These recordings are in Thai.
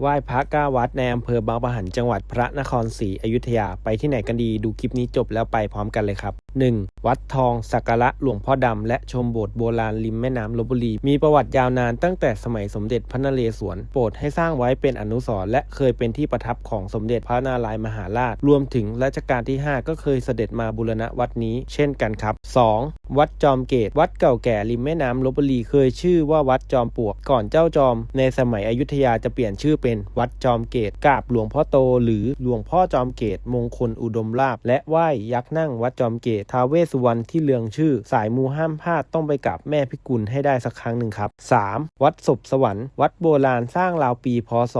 ไหว้พระก้าวัดในอำเภอบางปะหันจังหวัดพระนครศรีอยุธยาไปที่ไหนกันดีดูคลิปนี้จบแล้วไปพร้อมกันเลยครับ 1. วัดทองสักการะหลวงพ่อดำ และชมโบสถ์โบราณริมแม่น้ำลบบุรี มีประวัติยาวนานตั้งแต่สมัยสมเด็จพระนเรศวรโปรดให้สร้างไว้เป็นอนุสรณ์และเคยเป็นที่ประทับของสมเด็จพระนารายมหาราช รวมถึงรัชกาลที่ 5 ก็เคยเสด็จมาบูรณะวัดนี้เช่นกันครับ 2. วัดจอมเกตวัดเก่าแก่ริมแม่น้ำลบบุรีเคยชื่อว่าวัดจอมปลวกก่อนเจ้าจอม ในสมัยอยุธยาจะเปลี่ยนชื่อเป็นวัดจอมเกตกราบหลวงพ่อโต หรือหลวงพ่อจอมเกตมงคลอุดมลาภและไหว้ยักษ์นั่งวัดจอมเกตท้าวเวสสุวรรณที่เลืองชื่อ สายมูห้ามพลาดต้องไปกราบแม่พิกุลให้ได้สักครั้งหนึ่งครับ 3. วัดศพสวรรค์ วัดโบราณสร้างราวปีพศ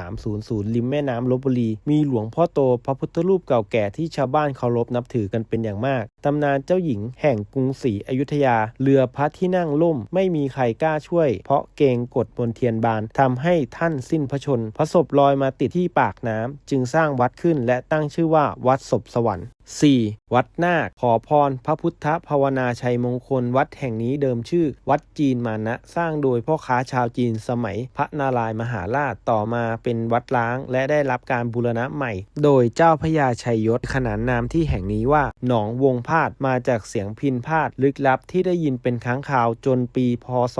2300 ริมแม่น้ำลบบุรี มีหลวงพ่อโตพระพุทธรูปเก่าแก่ที่ชาวบ้านเคารพนับถือกันเป็นอย่างมาก ตำนานเจ้าหญิงแห่งกรุงศรีอยุธยา เรือพระที่นั่งล่มไม่มีใครกล้าช่วย เพราะเกรงกฎบนเทียนบานทำให้ท่านสิ้นพระชนพระศพลอยมาติดที่ปากน้ำจึงสร้างวัดขึ้นและตั้งชื่อว่าวัดศพสวรรค์ 4. วัดนาคขอพร พระพุทธภาวนาชัยมงคล วัดแห่งนี้เดิมชื่อ วัดจีนมานะ สร้างโดยพ่อค้าชาวจีนสมัยพระนารายมหาราชต่อมาเป็นวัดล้าง และได้รับการบูรณะใหม่ โดยเจ้าพระยาชัยยศขนานนามที่แห่งนี้ว่า หนองวงพาดมาจากเสียงพินพาดลึกลับที่ได้ยินเป็นครั้งคราวจนปีพศ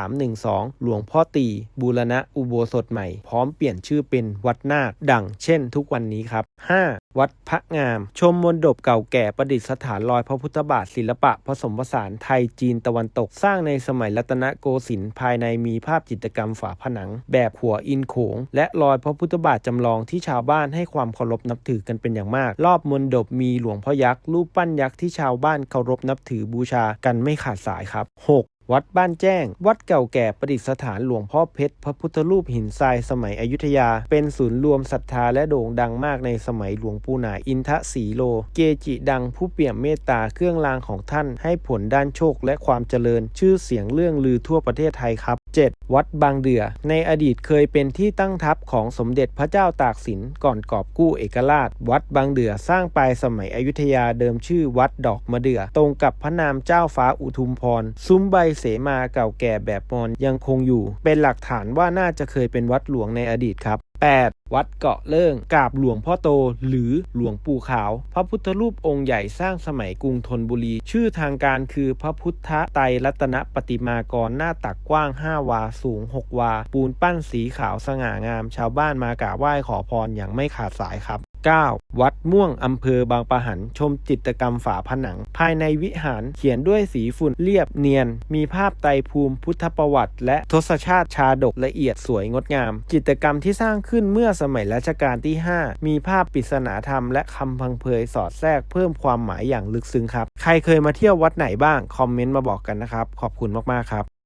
2312 หลวงพ่อตีบูรณะอุโบสถใหม่ พร้อมเปลี่ยนชื่อเป็นวัดนาคดังเช่นทุกวันนี้ครับ 5. วัดพระงามชมมนดบเก่าแก่ประดิษฐานรอยพระพุทธบาทศิลปะ ผสมผสานไทยจีนตะวันตกสร้างในสมัยรัตนโกสินทร์ภายในมีภาพจิตรกรรมฝาผนัง แบบหัวอินโขง และรอยพระพุทธบาทจำลองที่ชาวบ้านให้ความเคารพนับถือกันเป็นอย่างมาก รอบมนดบมีหลวงพ่อยักษ์รูปปั้นยักษ์ที่ชาวบ้านเคารพนับถือบูชากันไม่ขาดสายครับ 6. วัดบ้านแจ้ง วัดเก่าแก่ประดิษฐานหลวงพ่อเพชร พระพุทธรูปหินทรายสมัยอยุธยา เป็นศูนย์รวมศรัทธาและโด่งดังมากในสมัยหลวงปู่หนาอินทศรีโล เกจิดังผู้เปี่ยมเมตตาเครื่องรางของท่าน ให้ผลด้านโชคและความเจริญ ชื่อเสียงเรื่องลือทั่วประเทศไทยครับ 7. วัดบางเดือ ในอดีตเคยเป็นที่ตั้งทัพของสมเด็จพระเจ้าตากสินก่อนกอบกู้เอกราช วัดบางเดือสร้างปลายสมัยอยุธยาเดิมชื่อวัดดอกมะเดือตรงกับพระนามเจ้าฟ้าอุทุมพร ซุ้มใบเสมาเก่าแก่แบบมอญยังคงอยู่ เป็นหลักฐานว่าน่าจะเคยเป็นวัดหลวงในอดีตครับ 8. วัดเกาะเลิ่งกราบหลวงพ่อโต หรือหลวงปู่ขาว พระพุทธรูปองค์ใหญ่สร้างสมัยกรุงธนบุรี ชื่อทางการคือพระพุทธไตรรัตนปฏิมากรหน้าตักกว้าง 5 วา สูง 6 วา ปูนปั้นสีขาวสง่างาม ชาวบ้านมากราบไหว้ขอพรอย่างไม่ขาดสายครับ 9. วัดม่วงอำเภอบางปะหัน ชมจิตรกรรมฝาผนัง ภายในวิหารเขียนด้วยสีฝุ่นเรียบเนียน มีภาพไตรภูมิพุทธประวัติ และทศชาติชาดกละเอียดสวยงดงาม จิตรกรรมที่สร้างขึ้นเมื่อสมัยรัชกาลที่ 5 มีภาพปริศนาธรรมและคำพังเพยสอดแทรกเพิ่มความหมายอย่างลึกซึ้งครับ ใครเคยมาเที่ยววัดไหนบ้าง คอมเมนต์มาบอกกันนะครับ ขอบคุณมากๆครับ